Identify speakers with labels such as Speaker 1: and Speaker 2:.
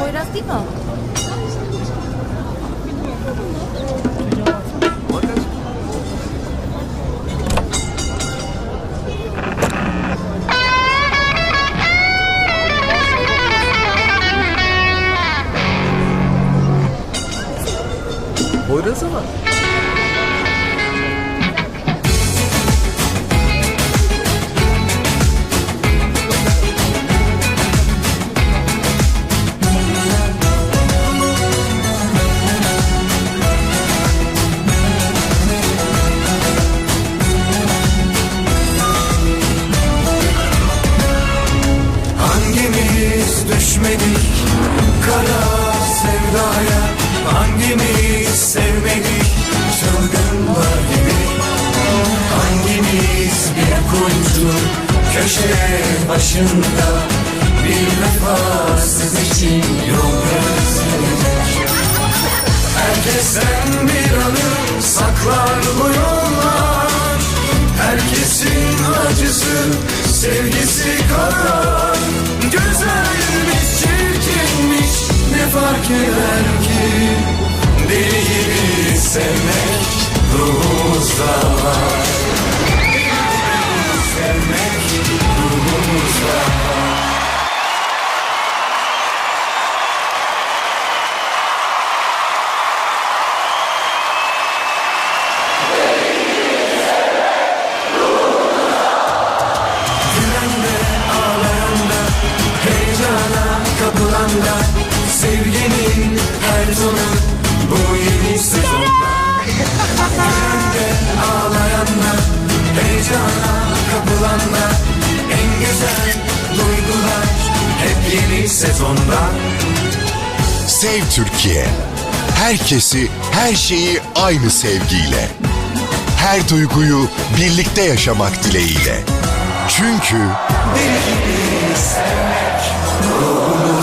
Speaker 1: Poyraz değil mi o?
Speaker 2: Poyraz.
Speaker 3: Hangimiz düşmedik kara sevdaya? Hangimiz sevmedik çılgınlar gibi? Hangimiz bir kuytu köşe başında? Bir vefasız için yol gözledik Herkesten bir anı saklar bu yollar fark eder ki Deli gibi sevmek ruhumuzda sezonda
Speaker 4: Sev Türkiye. Herkesi, her şeyi aynı sevgiyle. Her duyguyu birlikte yaşamak dileğiyle. Çünkü
Speaker 3: Deli gibi sevmek ruhumuzda